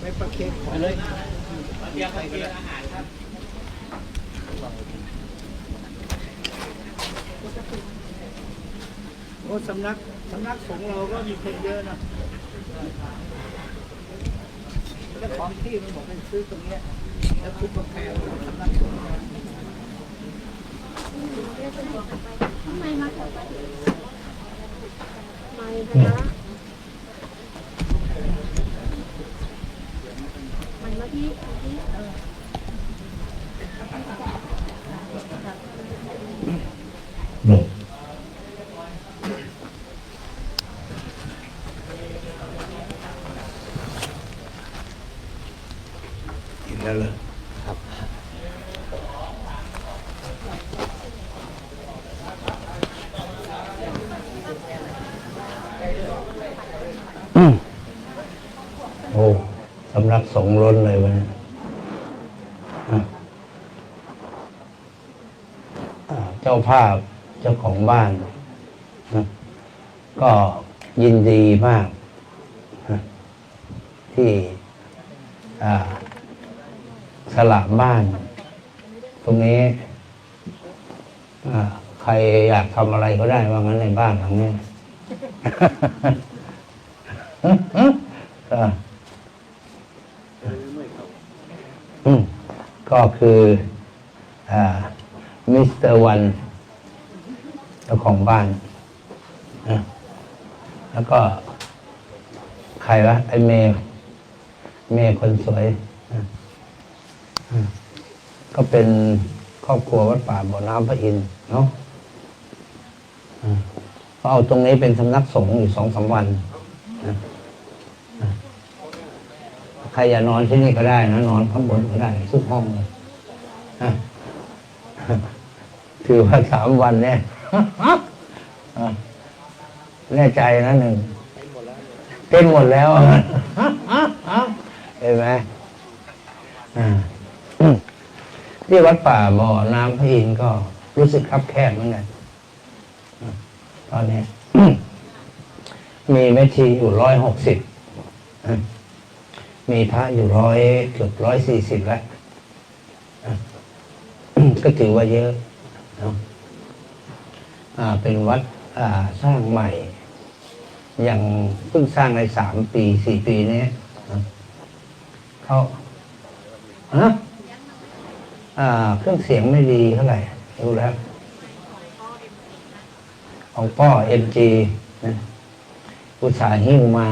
ไม่ประเคนขอเลยเรียกว่าเรียกอาหารครับโอ้สำนักสำนักสงฆ์เราก็มีคนเยอะนะแล้วของที่มันบอกให้ซื้อตรงเนี้ยแล้วทุบกาแฟสำนักสงฆ์ทำไมมาถึงไม่นะมันมาเออกินแล้วเลย โอ้สำนักสงฆ์ล้นเลยวันนี้อะอ่าเจ้า ภาพเจ้าของบ้านนะก็ยินดีมากนะที่สละบ้าน ตรงนี้ใครอยากทำอะไรก็ได้ว่างั้นในบ้านหลังนี้ก็คือมิสเตอร์วัน ของบ้านนะแล้วก็ ใครวะไอเมย์เมย์คนสวยนะก็เป็นครอบครัววัดป่าบ่อน้ำพระอินทร์เนาะก็เอาตรงนี้เป็นสำนักสงฆ์อยู่สองสามวันใครอย่านอนที่นี่ก็ได้นะนอนข้างบนก็ได้ทุกห้องเลยถือว่าสามวันเนี่ย แน่ใจนะหนึ่งเต้นหมดแล้วเห็นไหมอ่าอืมที่วัดป่าบ่อน้ำพระอินทร์ก็รู้สึกคับแคบเหมือนกันอะตอนนี้มีแม่ชีอยู่ร้อยหกสิบมีพระอยู่ร้อยเกือบร้อยสี่สิบแล้วอะก็ถือว่าเยอะเนาะอ่า เป็นวัดอ่าสร้างใหม่ อย่างเพิ่งสร้างในสามปีสี่ปีนี้เขาฮะอ่าเครื่องเสียงไม่ดีเท่าไหร่ดูแล้วของพ่อเอ็มจีนะอุตสาห์หิ้วมา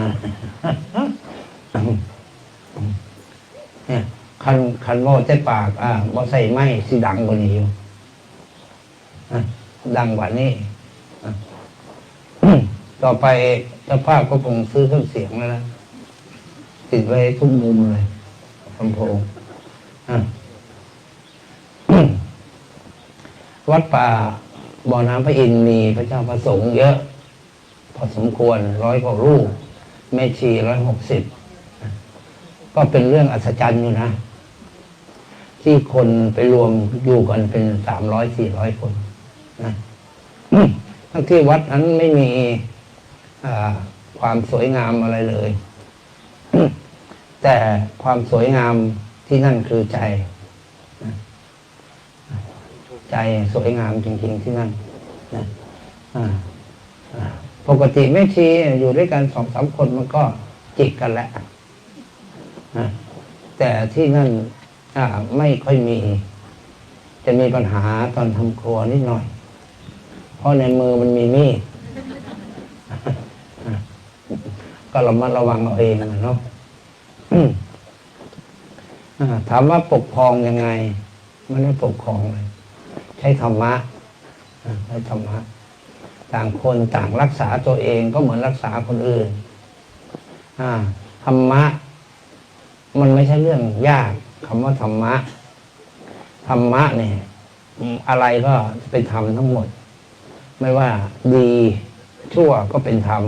เนี่ยคันคันโม่ใส่ปาก อ่าบ่ใส่ไม้สิดังกว่านี้อยู่ ดังกว่านี้อ่ต่อไปเจ้าภาพก็คงซื้อเครื่องเสียงแล้วนะติดไว้ทุกมุมเลยลำโพงอ่วัดป่าบ่อน้ำพระอินทร์มีพระเจ้าประสงค์เยอะ พอสมควรร้อยกว่ารูปแม่ชีร้อยหกสิบก็เป็นเรื่องอัศจรรย์อยู่นะ ที่คนไปรวมอยู่กันเป็นสามร้อยสี่ร้อยคน นะทั้งที่วัดนั้นไม่มีความสวยงามอะไรเลย แต่ความสวยงามที่นั่นคือใจ ใจสวยงามจริง ๆ ที่นั่นนะปกติไม่ชีอยู่ด้วยกันสองสามคนมันก็จิกกันแหละแต่ที่นั่นไม่ค่อยมี จะมีปัญหาตอนทำครัวนิดหน่อย เพราะในมือมันมีมีดก็ระมัดระวังเอาเองนะเนาะถามว่าปกครองยังไงไม่ได้ปกครองเลย ใช้ธรรมะใช้ธรรมะ ต่างคนต่างรักษาตัวเองก็เหมือนรักษาคนอื่นธรรมะ มันไม่ใช่เรื่องยากคำว่าธรรมะธรรมะเนี่ยอืมอะไรก็เป็นธรรมทั้งหมด ไม่ว่าดีชั่วก็เป็นธรรม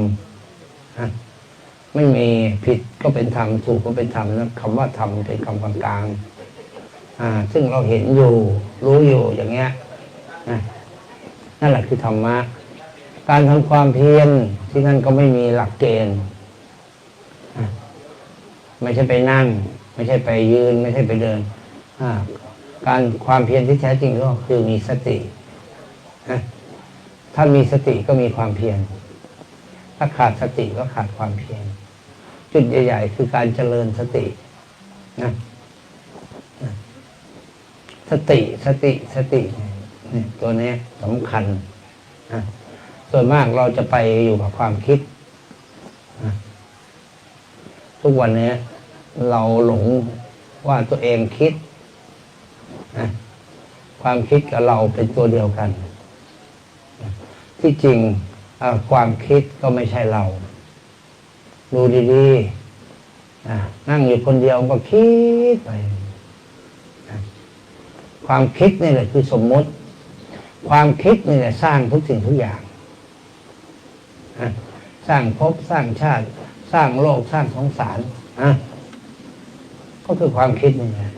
นะไม่มีผิดก็เป็นธรรมถูกก็เป็นธรรมนะคำว่าธรรมเป็นคำกลางๆอ่าซึ่งเราเห็นอยู่ รู้อยู่อย่างเงี้ยนะนั่นแหละคือธรรมะ การทำความเพียรที่นั่นก็ไม่มีหลักเกณฑ์ไม่ใช่ไปนั่ง ไม่ใช่ไปยืน ไม่ใช่ไปเดินอ่าการความเพียรที่แท้จริงก็คือมีสติ ถ้ามีสติก็มีความเพียร ถ้าขาดสติก็ขาดความเพียร จุดใหญ่ ๆ คือการเจริญสตินะสติสติสติเนี่ยตัวนี้สำคัญนะส่วนมากเราจะไปอยู่กับความคิดนะทุกวันนี้เราหลงว่าตัวเองคิดนะความคิดกับเราเป็นตัวเดียวกันนะ ที่จริงความคิดก็ไม่ใช่เรา ดูดีๆนั่งอยู่คนเดียวก็คิดไป ความคิดนี่แหละคือสมมติ ความคิดนี่แหละสร้างทุกสิ่งทุกอย่างสร้างภพสร้างชาติ สร้างโลกสร้างสงสารอะก็คือความคิดนี่แหละ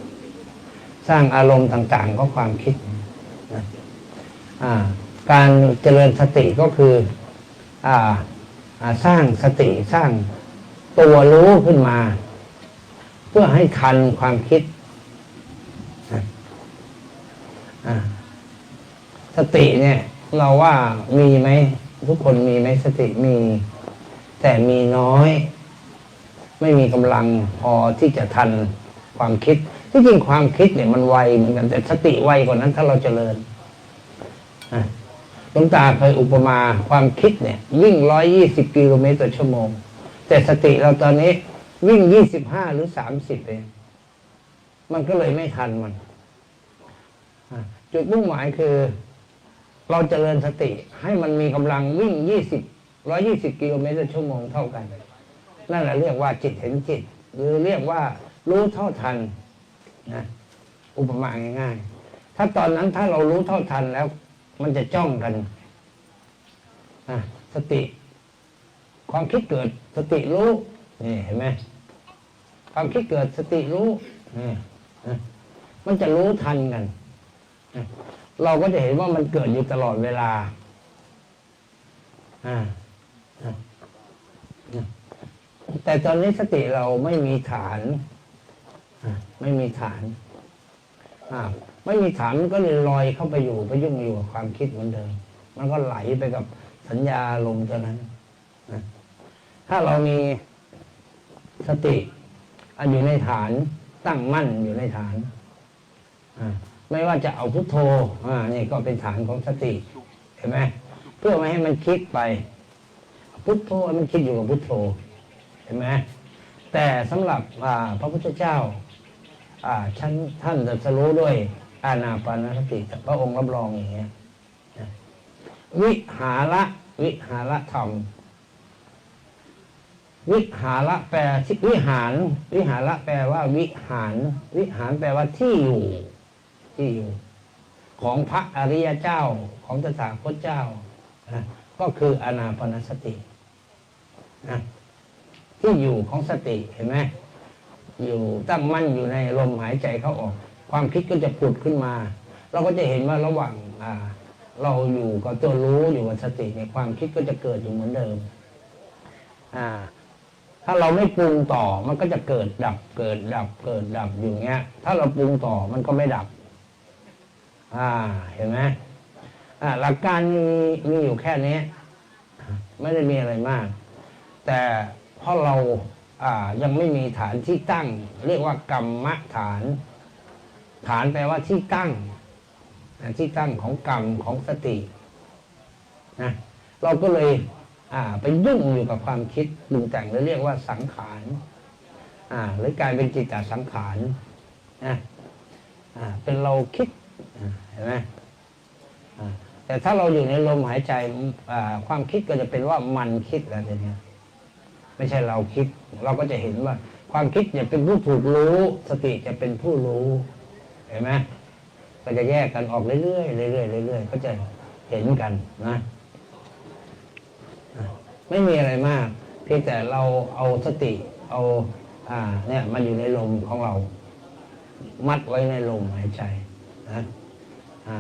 สร้างอารมณ์ต่าง ๆ ก็ความคิดนะอ่า การเจริญสติก็คืออสร้างสติสร้างตัวรู้ขึ้นมา เพื่อให้ทันความคิดสติเนี่ย เราว่ามีไหมทุกคนมีไหมสติมี แต่มีน้อย ไม่มีกำลังพอที่จะทันความคิด ที่จริงความคิดเนี่ยมันไวเหมือนกันแต่สติไวกว่านั้นถ้าเราเจริญอะ หลวงตาเคยอุปมาความคิดเนี่ย วิ่งร้อยยี่สิบกิโลเมตรต่อชั่วโมง แต่สติเราตอนนี้วิ่งยี่สิบห้าหรือสามสิบเองมันก็เลยไม่ทันมันจุดมุ่งหมายคือ เราจเจริญสติให้มันมีกำลังวิ่งยี่สิบร้อยี่สิบกิโลเมตรต่อชั่วโมงเท่ากัน นั่นแหละเรียกว่าจิตเห็นจิต หรือเรียกว่ารู้เท่าทันนะอุปมาง่ายๆ ถ้าตอนนั้นถ้าเรารู้เท่าทันแล้ว มันจะจ้องกันสติ ความคิดเกิดสติรู้นี่เห็นไหมความคิดเกิดสติรู้นี่นะมันจะรู้ทันกันเราก็จะเห็นว่ามันเกิดอยู่ตลอดเวลาแต่ตอนนี้สติเราไม่มีฐานไม่มีฐาน อ่าไม่มีฐานมันก็เลยลอยเข้าไปอยู่ไปยุ่งอยู่กับความคิดเหมือนเดิมมันก็ไหลไปกับสัญญาลมตัวนั้นนะถ้าเรามีสติอันอยู่ในฐานตั้งมั่นอยู่ในฐานไม่ว่าจะเอาพุทโธนี่ก็เป็นฐานของสติเห็นไหมเพื่อไม่ให้มันคิดไป พุทโธมันคิดอยู่กับพุทโธเห็นไหมแต่สำหรับพระพุทธเจ้า ท่านท่านจะรู้ด้วยอานาปานสติพระองค์รับรองอย่างเงี้ยวิหาระวิหาระธรรมวิหาระแปลวิหาร วิหาระแปลว่า วิหาร วิหารแปลว่าที่อยู่ ที่อยู่ ของพระอริยเจ้าของตถาคตเจ้านะก็คืออานาปานสตินะที่อยู่ของสติเห็นไหม อยู่ตั้งมั่นอยู่ในลมหายใจเข้าออก ความคิดก็จะผุดขึ้นมา เราก็จะเห็นว่าระหว่างเราอยู่กับตัวรู้อยู่กับสติเนี่ยความคิดก็จะเกิดอยู่เหมือนเดิม อ่า ถ้าเราไม่ปรุงต่อมันก็จะเกิดดับ เกิดดับ เกิดดับอยู่เงี้ย ถ้าเราปรุงต่อมันก็ไม่ดับ อ่า เห็นไหมอ่า หลักการมีมีอยู่แค่นี้ไม่ได้มีอะไรมาก แต่พราะเรา ยังไม่มีฐานที่ตั้ง เรียกว่ากรรมฐาน ฐานแปลว่าที่ตั้งที่ตั้งของกรรมของสตินะเราก็เลยไปยุ่งอยู่กับความคิดปรุงแต่งหรือเรียกว่าสังขารหรือกลายเป็นจิตตสังขารนะเป็นเราคิดเห็นไหมแต่ถ้าเราอยู่ในลมหายใจความคิดก็จะเป็นว่ามันคิดแล้วเนี้ย ไม่ใช่เราคิด เราก็จะเห็นว่า ความคิดจะเป็นผู้ถูกรู้ สติจะเป็นผู้รู้เห็นไหมก็จะแยกกันออกเรื่อยๆเรื่อยๆเรื่อยๆก็จะเห็นกันนะไม่มีอะไรมาก เพียงแต่เราเอาสติเอาอ่าเนี่ยมาอยู่ในลมของเรา มัดไว้ในลมหายใจนะอ่า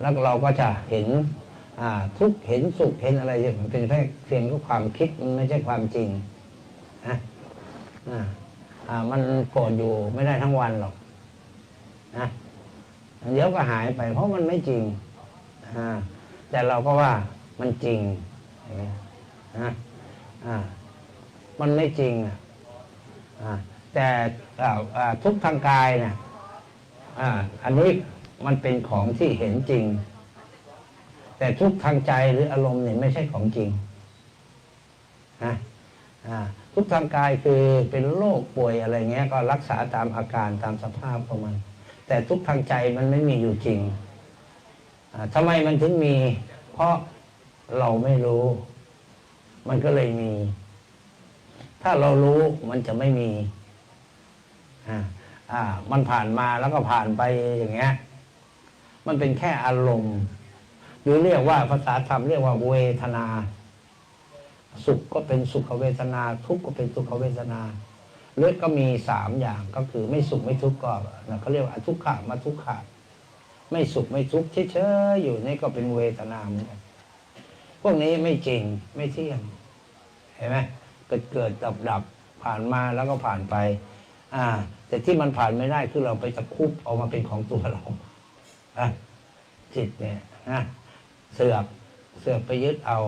แล้วเราก็จะเห็น ทุกเห็นสุขเห็นอะไรอย่างมันเป็นแค่เพียงแค่ความคิดมันไม่ใช่ความจริงนะอ่ามันโกรธอยู่ไม่ได้ทั้งวันหรอกนะเดี๋ยวก็หายไปเพราะมันไม่จริงอ่าแต่เราก็ว่ามันจริงนะอ่ามันไม่จริงอะแต่อ่าทุกทางกายเนี่ยอ่าอันนี้มันเป็นของที่เห็นจริง แต่ทุกทางใจหรืออารมณ์เนี่ยไม่ใช่ของจริงนะทุกทางกายคือเป็นโรคป่วยอะไรเงี้ย ก็รักษาตามอาการตามสภาพของมัน แต่ทุกทางใจมันไม่มีอยู่จริงอ่าทำไมมันถึงมี เพราะเราไม่รู้ มันก็เลยมี ถ้าเรารู้มันจะไม่มีอ่าอ่ามันผ่านมาแล้วก็ผ่านไปอย่างเงี้ย มันเป็นแค่อารมณ์ รือเรียกว่าภาษาธรรมเรียกว่าเวทนา สุขก็เป็นสุขเวทนา ทุกข์ก็เป็นทุกขเวทนาเลือดก็มีสามอย่างก็คือไม่สุขไม่ทุกข์ก็เขาเรียกว่าทุกขะมาทุกขะไม่สุขไม่ทุกข์เฉยๆอยู่นี่ก็เป็นเวทนาเหมือนกันพวกนี้ไม่จริงไม่เที่ยงเห็นไหมเกิดเกิดดับดับผ่านมาแล้วก็ผ่านไป อ่า แต่ที่มันผ่านไม่ได้คือเราไปตะคุบเอามาเป็นของตัวเราอะจิตเนี่ยนะ เสือกเสือกไปยึดเอา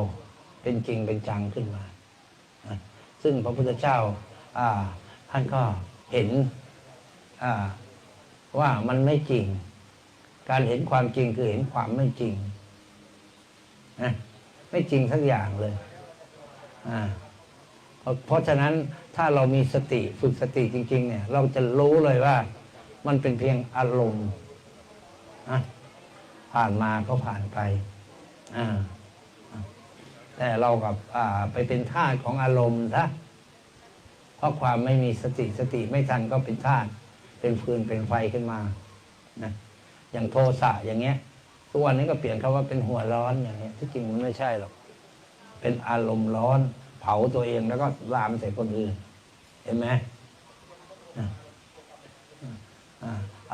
เป็นจริงเป็นจังขึ้นมา ซึ่งพระพุทธเจ้าอ่าท่านก็เห็นอ่าว่ามันไม่จริง การเห็นความจริงคือเห็นความไม่จริงนะไม่จริงสักอย่างเลยอ่าเพราะฉะนั้นถ้าเรามีสติฝึกสติจริง ๆ เนี่ย เราจะรู้เลยว่า มันเป็นเพียงอารมณ์นะผ่านมาก็ผ่านไป แต่เรากับไปเป็นทาสของอารมณ์ซะเพราะความไม่มีสติสติไม่ทันก็เป็นทาสเป็นฟืนเป็นไฟขึ้นมานะอย่างโทสะอย่างเงี้ยทุกวันนี้ก็เปลี่ยนคาว่าเป็นหัวร้อนอย่างเงี้ยที่จริงมันไม่ใช่หรอกเป็นอารมณ์ร้อน เผาตัวเองแล้วก็ลามใส่คนอื่น เห็นไหม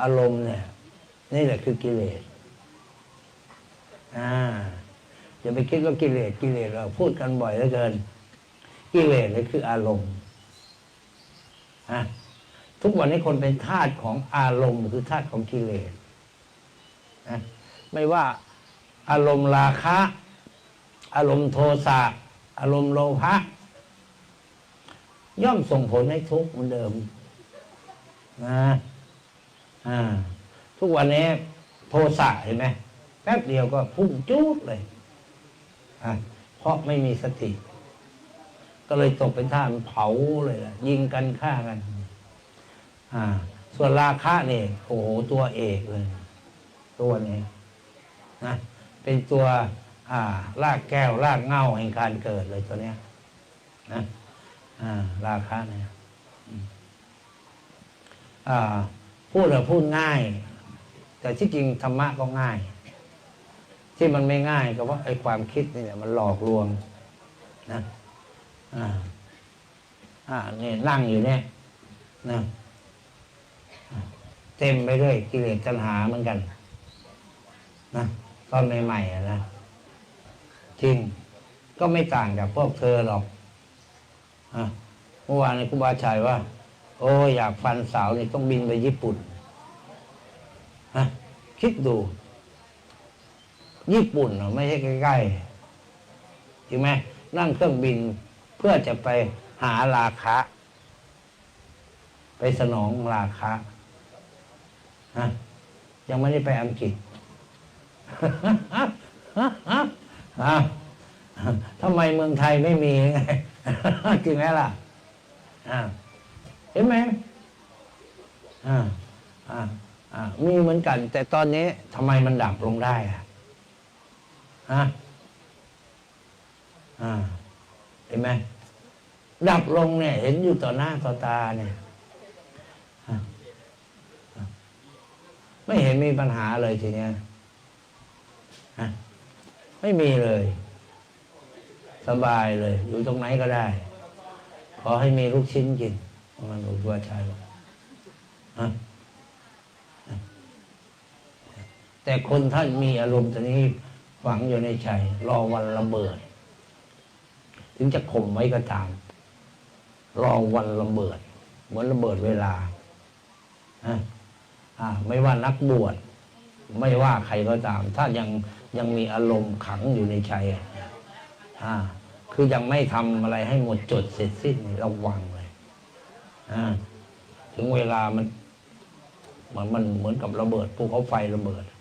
อารมณ์เนี่ย นี่แหละคือกิเลสอ่า อย่าไปคิดว่ากิเลสกิเลสเราพูดกันบ่อยเหลือเกิน กิเลสนี่คืออารมณ์อะทุกวันนี้คนเป็นทาสของอารมณ์ คือทาสของกิเลสนะไม่ว่าอารมณ์ราคะ อารมณ์โทสะอารมณ์โลภะย่อมส่งผลให้ทุกข์เหมือนเดิมนะอ่า ทุกวันนี้โทสะเห็นไหมแป๊บเดียวก็พุ่งจูดเลย เพราะไม่มีสติ ก็เลยตกเป็นท่ามันเผาเลยล่ะ ยิงกันฆ่ากัน อ่า ส่วนราคะเนี่ยโอ้โหตัวเอกเลย ตัวนี้นะเป็นตัว อ่ารากแก้วรากเง้าแห่งการเกิดเลยตัวเนี้ยนะอ่า ราคะเนี่ยอ่าพูดอะพูดง่าย แต่ที่จริงธรรมะก็ง่าย ที่มันไม่ง่ายก็เพราไอ้ความคิดนี่เนี่ยมันหลอกลวงนะอ่าอ่าเนี่ยนั่งอยู่เนี่ยนะเต็มไปด้วยกิเลสตัณหาเหมือนกัน นะตอนใหม่ๆอะนะจริงก็ไม่ต่างจากพวกเธอหรอกอะเมื่อวานในครูบาชัยว่า โอ้อยากฟันสาวนี่ต้องบินไปญี่ปุ่นฮะคิดดู ญี่ปุ่นเหรอไม่ใช่ใกล้ๆจริงไหมนั่งเครื่องบินเพื่อจะไปหาราคะ ไปสนองราคะฮะยังไม่ได้ไปอังกฤษฮะทำไมเมืองไทยไม่มีไงจริงไหมล่ะอ่าเห็นไหมอ่าอ่าอ่ามีเหมือนกัน แต่ตอนนี้ทำไมมันดับลงได้อะ ฮะอ่าเห็นไหมดับลงเนี่ย เห็นอยู่ต่อหน้าต่อตาเนี่ยฮะไม่เห็นมีปัญหาเลยทีเนี้ยฮะไม่มีเลย สบายเลย อยู่ตรงไหนก็ได้ ขอให้มีลูกชิ้นกินมันหลวงพ่อชายบอกฮะแต่คนท่านมีอารมณ์ตัวนี้ ฝังอยู่ในใจรอวันระเบิด ถึงจะข่มไว้ก็ตาม รอวันระเบิด เหมือนระเบิดเวลาอะอ่าไม่ว่านักบวชไม่ว่าใครก็ตาม ถ้ายังยังมีอารมณ์ขังอยู่ในใจอ่า คือยังไม่ทำอะไรให้หมดจดเสร็จสิ้นระวังเลยอ่าถึงเวลามันมือนมันเหมือนกับระเบิดภูเขาไฟระเบิดอะ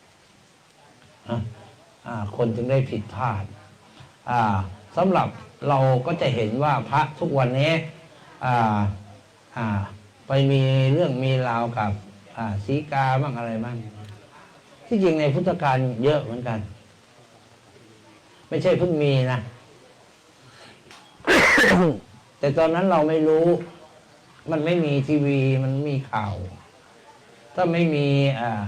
อ่า คนจึงได้ผิดพลาดสำหรับเราก็จะเห็นว่าพระทุกวันนี้ไปมีเรื่องมีราวกับอ่าสีกาบ้างอะไรบ้างที่จริงในพุทธการเยอะเหมือนกัน ไม่ใช่เพิ่งมีนะ แต่ตอนนั้นเราไม่รู้ มันไม่มีทีวีมันมีข่าว ถ้าไม่มีอ่า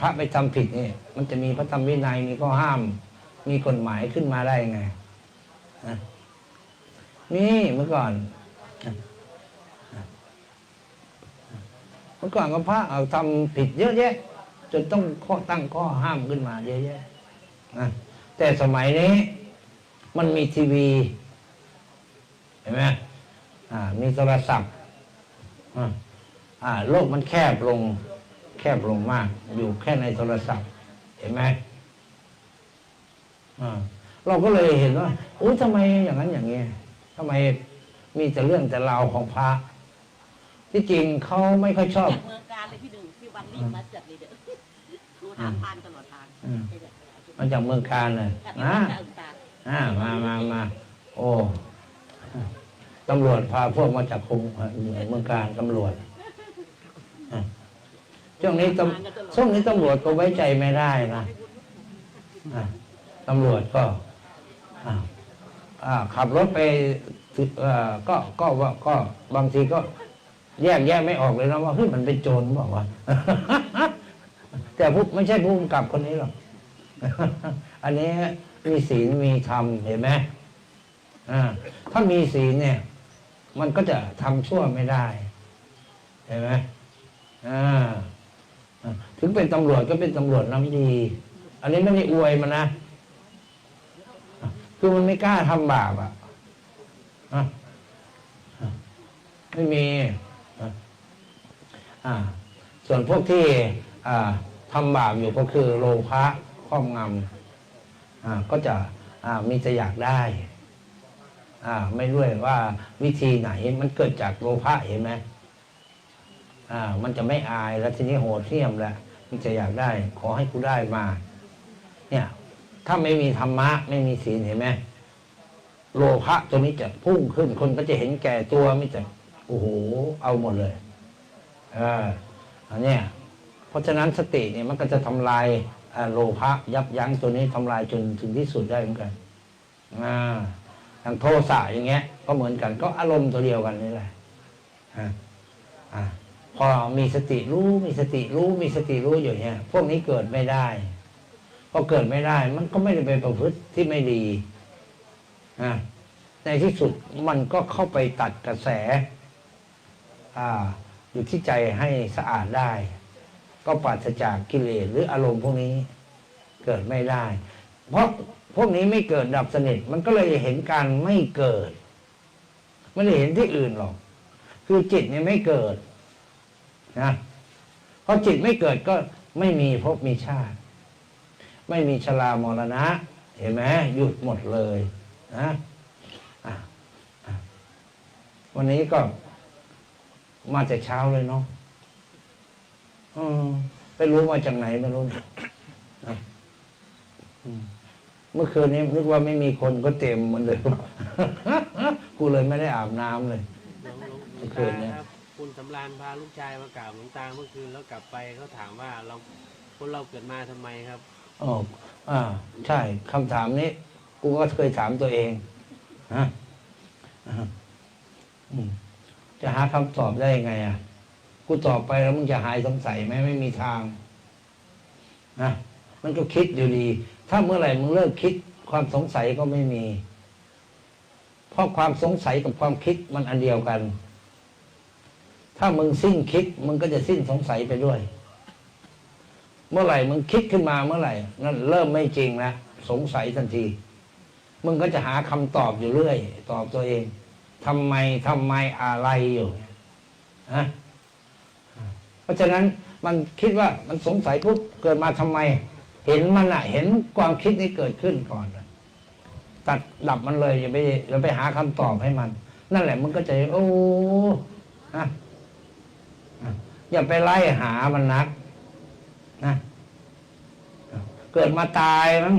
พระไปทำผิดนี่มันจะมีพระธรรมวินัยมีข้อห้าม มีกฎหมายขึ้นมาได้ไงอะมีเมื่อก่อนเมื่อก่อนก็พระเอาทำผิดเยอะแยะ จนต้องข้อตั้งข้อห้ามขึ้นมาเยอะแยะนะแต่สมัยนี้ มันมีทีวี เห็นไหมมีโทรศัพท์อ่าอ่าโลกมันแคบลง แคบลงมาก อยู่แค่ในโทรศัพท์ เห็นไหมอ่าเราก็เลยเห็นว่าอุ้ยทำไมอย่างนั้นอย่างนี้ทำไมมีแต่เรื่องแต่ราวของพระ ที่จริงเขาไม่ค่อยชอบจากเมืองการเลยพี่ดึงพี่วันรีบมาจัดเลยเด้อครูถามทานตลอดทางอืมมาจากเมืองการเลยจากนะจากอุตาอ่ามามามาโอ้ตำรวจพาพวกมาจากคุมเมืองการตำรวจอะ ช่วงนี้ตำช่วงนี้ตำรวจก็ไว้ใจไม่ได้นะตำรวจก็ขับรถไปก็ก็ว่าก็บางทีก็แยกแยะไม่ออกเลยนะว่าเฮ้ยมันเป็นโจรบอกว่า แต่ผู้ไม่ใช่ผู้กำกับคนนี้หรอกอันนี้มีศีลมีธรรมเห็นไหมถ้ามีศีลเนี่ย มันก็จะทำชั่วไม่ได้ เห็นไหมอ่า ถึงเป็นตำรวจก็เป็นตำรวจน้ำดี อันนี้ไม่ได้อวยมันนะ คือมันไม่กล้าทำบาปอะอะไม่มีอ่าส่วนพวกที่ทำบาปอยู่ก็คือโลภะครอบงำอ่าก็จะอ่ามีจะอยากได้อ่าไม่รู้เลยว่าวิธีไหนมันเกิดจากโลภะเห็นไหมอ่ามันจะไม่อายแล้วทีนี้โหดเที่ยมแล้ว มันจะอยากได้ ขอให้กูได้มา เนี่ย ถ้าไม่มีธรรมะ ไม่มีศีลเห็นไหมโลภะตัวนี้จะพุ่งขึ้น คนก็จะเห็นแก่ตัวไม่จะโอ้โห เอาหมดเลยเอออันเนี้ยเพราะฉะนั้นสติเนี่ยมันก็จะทำลายโลภะยับยั้งตัวนี้ทำลายจนถึงที่สุดได้เหมือนกันอ่าอย่างโทสะอย่างเงี้ย ก็เหมือนกันก็อารมณ์ตัวเดียวกันนี่แหละอ่าอ่า พอมีสติรู้มีสติรู้มีสติรู้อยู่เนี่ยพวกนี้เกิดไม่ได้พอเกิดไม่ได้ มันก็ไม่ได้ไปประพฤติที่ไม่ดีอ่าในที่สุดมันก็เข้าไปตัดกระแส อ่า อยู่ที่ใจให้สะอาดได้ ก็ปราศจากกิเลสหรืออารมณ์พวกนี้ เกิดไม่ได้ เพราะพวกนี้ไม่เกิดดับสนิท มันก็เลยเห็นการไม่เกิด ไม่ได้เห็นที่อื่นหรอก คือจิตเนี่ยไม่เกิด นะเพราะจิตไม่เกิดก็ไม่มีภพมีชาติ ไม่มีชรามรณะ เห็นไหมหยุดหมดเลยนะะะวันนี้ก็มาแต่เช้าเลยเนาะอืมไปรู้มาจากไหนไม่รู้นะอืมเมื่อคืนนี้นึกว่าไม่มีคนก็เต็มเหมันเลย กูเลยไม่ได้อาบน้ำเลยเมื่อคืนนี่ย คุณสำรานพาลูกชายมากราบหลวงตาเมื่อคืนแล้วกลับไปเขาถามว่าเราคนเราเกิดมาทำไมครับ อ๋ออ่า ใช่คำถามนี้ กูก็เคยถามตัวเองฮะอ่าอืมจะหาคำตอบได้ยังไง อะ กูตอบไปแล้วมึงจะหายสงสัยไหมไม่มีทางนะมันก็คิดอยู่ดี ถ้าเมื่อไหร่มึงเลิกคิด ความสงสัยก็ไม่มี เพราะความสงสัยกับความคิดมันอันเดียวกัน ถ้ามึงสิ้นคิดมึงก็จะสิ้นสงสัยไปด้วย เมื่อไหร่มึงคิดขึ้นมาเมื่อไหร่ นั่นเริ่มไม่จริงแล้วสงสัยทันที มึงก็จะหาคำตอบอยู่เรื่อย ตอบตัวเองทำไมทำไมอะไรอยู่นะเพราะฉะนั้นมันคิดว่ามันสงสัยปุ๊บเกิดมาทำไม เห็นมันอะเห็นความคิดนี้เกิดขึ้นก่อนตัดดับมันเลยอย่าไปอย่าไปหาคำตอบให้มัน นั่นแหละมันก็จะโอ้นะ อย่าไปไล่หามันนัก นะเกิดมาตายมั้ง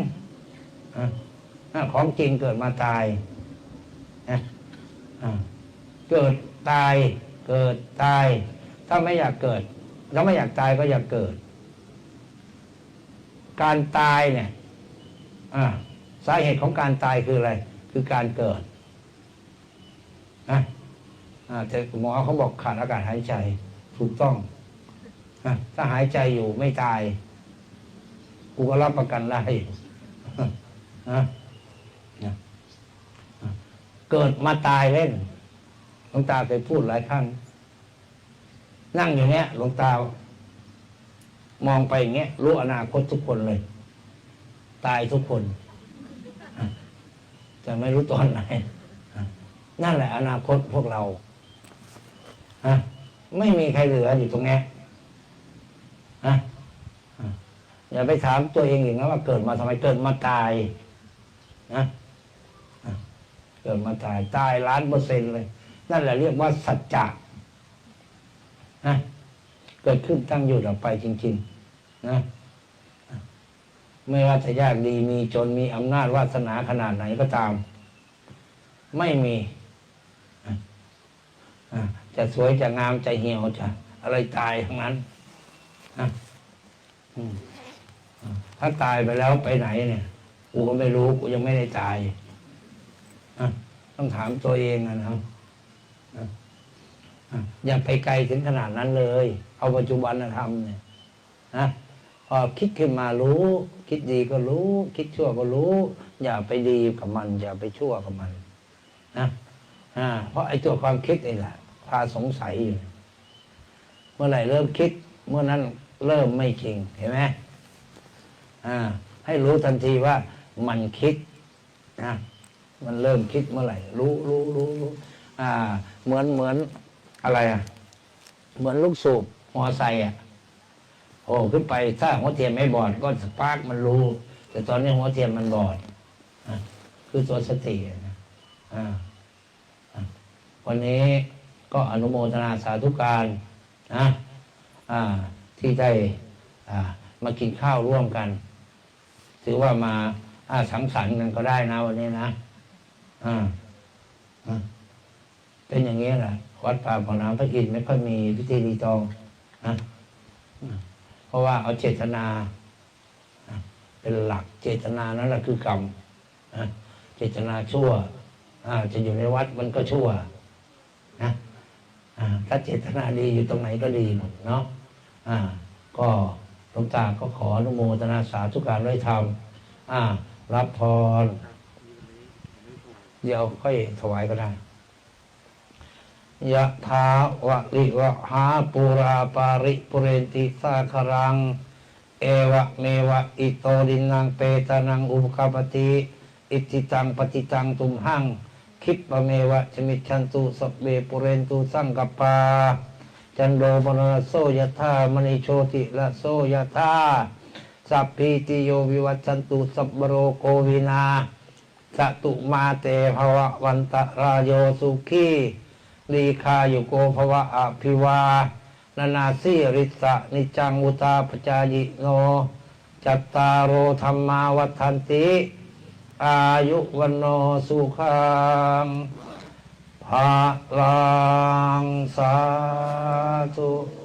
ของจริงเกิดมาตายนะเกิดตาย เกิดตาย ถ้าไม่อยากเกิด ถ้าไม่อยากตายก็อยากเกิด การตายเนี่ยสาเหตุของการตายคืออะไร คือการเกิดนะอ่าแต่หมอเขาบอกขาดอากาศหายใจ ถูกต้องถ้าหายใจอยู่ไม่ตาย กูก็รับประกันได้เกิดมาตายเล่นหลวงตาเคยพูดหลายครั้ง นั่งอยู่เนี้ยหลวงตา มองไปอย่างเงี้ยรู้อนาคตทุกคนเลย ตายทุกคนอะแต่ไม่รู้ตอนไหน นั่นแหละอนาคตพวกเราฮะ ไม่มีใครเหลืออยู่ตรงนี้ยฮะอย่าไปถามตัวเองอย่างนั้นว่าเกิดมาทำไมเกิดมาตายนะเกิดมาตายตายล้านเปอร์เซ็นต์เลย นั่นแหละเรียกว่าสัจจะนะเกิดขึ้นตั้งอยู่ดับไปจริง ๆ นะไม่ว่าจะยากดีมีจนมีอำนาจวาสนาขนาดไหนก็ตาม ไม่มีอะอะ จะสวยจะงามจะเหี่ยวจะอะไรตายทั้งนั้นอะถ้าตายไปแล้วไปไหนเนี่ยกูก็ไม่รู้กูยังไม่ได้ตายต้องถามตัวเองนะครับอย่าไปไกลถึงขนาดนั้นเลย เอาปัจจุบันธรรมเนี่ยนะพอคิดขึ้นมารู้ คิดดีก็รู้ คิดชั่วก็รู้ อย่าไปดีกับมัน อย่าไปชั่วกับมันนะเพราะไอ้ตัวความคิดนี่แหละาสงสัยอยู่เมื่อไหร่เริ่มคิด เมื่อนั้นเริ่มไม่จริง เห็นไหมอ่า ให้รู้ทันทีว่ามันคิดนะมันเริ่มคิดเมื่อไหร่ รู้รู้รู้รู้อ่า เหมือนเหมือนอะไรอะ เหมือนลูกสูบมอไซค์อะโอ้ขึ้นไปถ้าหัวเทียนไม่บอด ก็สปาร์กมันรู้ แต่ตอนนี้หัวเทียนมันบอดอะคือตัวสติอะนะอ่าวันนี้ ก็อนุโมทนาสาธุการนะที่ได้มากินข้าวร่วมกัน ถือว่ามาสังสรรค์กันก็ได้นะวันนี้นะเป็นอย่างนี้แหละวัดป่าบ่อน้ำพระอินทร์ไม่ค่อยมีพิธีรีตองนะเพราะว่าเอาเจตนาเป็นหลักเจตนานั่นแหละคือกรรมเจตนาชั่วจะอยู่ในวัดมันก็ชั่ว ถ้าเจตนาดีอยู่ตรงไหนก็ดีหมดเนาะอ่าก็หลวงตาก็ขออนุโมทนาสาธุการด้วยธรรมอ่ารับพร เดี๋ยวค่อยถวายก็ได้ยะถาวะลิวะหาปูราปาริปุเรนติสาครัง เอวะเมวะอิโตดินังเปตานังอุปกาปติ อิติตังปฏิตังตุมหัง คิดปะเมวะชมิชันตุสเบปุเรนตุสังกปา จันโดปนรโสยธามณิโชติละโสยธาสัพพิติโยวิวัชันตุสัพโรโกวินาสตุมาเตภวะวันตะรายโยสุขีลีคาโยโกภวะอภิวานานาสิริสะนิจังอุตาปจายโน จัตตารโธรรมาวัฏันติ อายุวันโนสุขังภาลังสาธุ